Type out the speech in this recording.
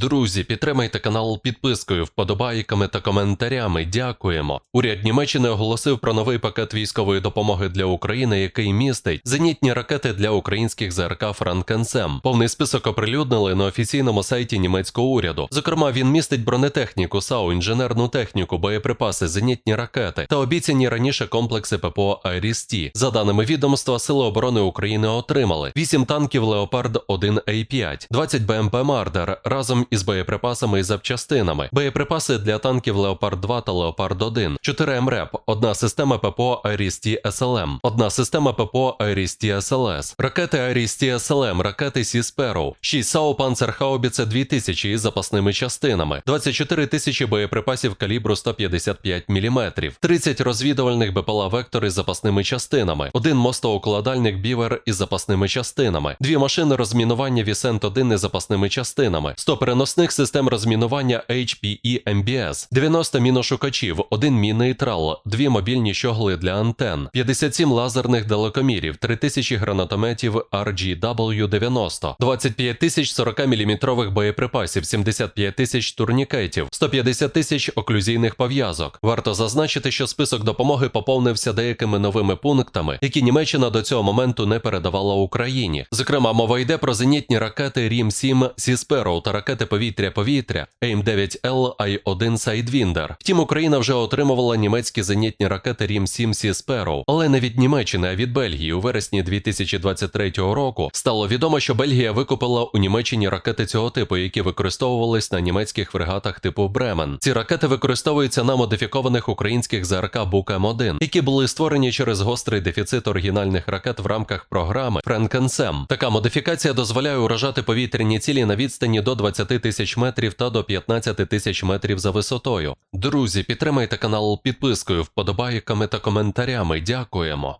Друзі, підтримайте канал підпискою, вподобайками та коментарями. Дякуємо. Уряд Німеччини оголосив про новий пакет військової допомоги для України, який містить зенітні ракети для українських ЗРК Франкенсем. Повний список оприлюднили на офіційному сайті німецького уряду. Зокрема, він містить бронетехніку, САУ, інженерну техніку, боєприпаси, зенітні ракети та обіцяні раніше комплекси ППО «Айріс-Ті». За даними відомства, Сили оборони України отримали 8 танків Леопард 1 А5, 20 БМП Мардер разом із боєприпасами і запчастинами, боєприпаси для танків Леопард 2 та Леопард 1, 4 МРЕП, одна система ППО «Айріс-Ті СЛМ, одна система ППО «Айріс-Ті СЛС, ракети «Айріс-Ті СЛМ, ракети Сі Спероу, 6 САУ Панцерхаубіце 2000 із запасними частинами, 24 тисячі боєприпасів калібру 155 мм, 30 розвідувальних БПЛА Вектор із запасними частинами, один мостоукладальник Бівер із запасними частинами, дві машини розмінування Вісент 1 із запасними частинами, 100 переносних систем розмінування HPE MBS, 90 міношукачів, один мінейтрал, дві мобільні щогли для антен, 57 лазерних далекомірів, 3000 гранатометів RGW-90, 25 тисяч 40-мм боєприпасів, 75 тисяч турнікетів, 150 тисяч оклюзійних пов'язок. Варто зазначити, що список допомоги поповнився деякими новими пунктами, які Німеччина до цього моменту не передавала Україні. Зокрема, мова йде про зенітні ракети Рім 7 Сіспероу та ракети повітря-повітря aim 9 l I-1 Sidewinder. Втім, Україна вже отримувала німецькі зенітні ракети Рім 7 Сіспероу, але не від Німеччини, а від Бельгії. У вересні 2023 року стало відомо, що Бельгія викупила у Німеччині ракети цього типу, які використовувались на німецьких фрегатах типу Бремен. Ці ракети використовуються на модифікованих українських ЗРК Бук М1, які були створені через гострий дефіцит оригінальних ракет в рамках програми Френкенсем. Така модифікація дозволяє уражати повітряні цілі на відстані до 20 тисяч метрів та до 15 тисяч метрів за висотою. Друзі, підтримайте канал підпискою, вподобайками та коментарями. Дякуємо.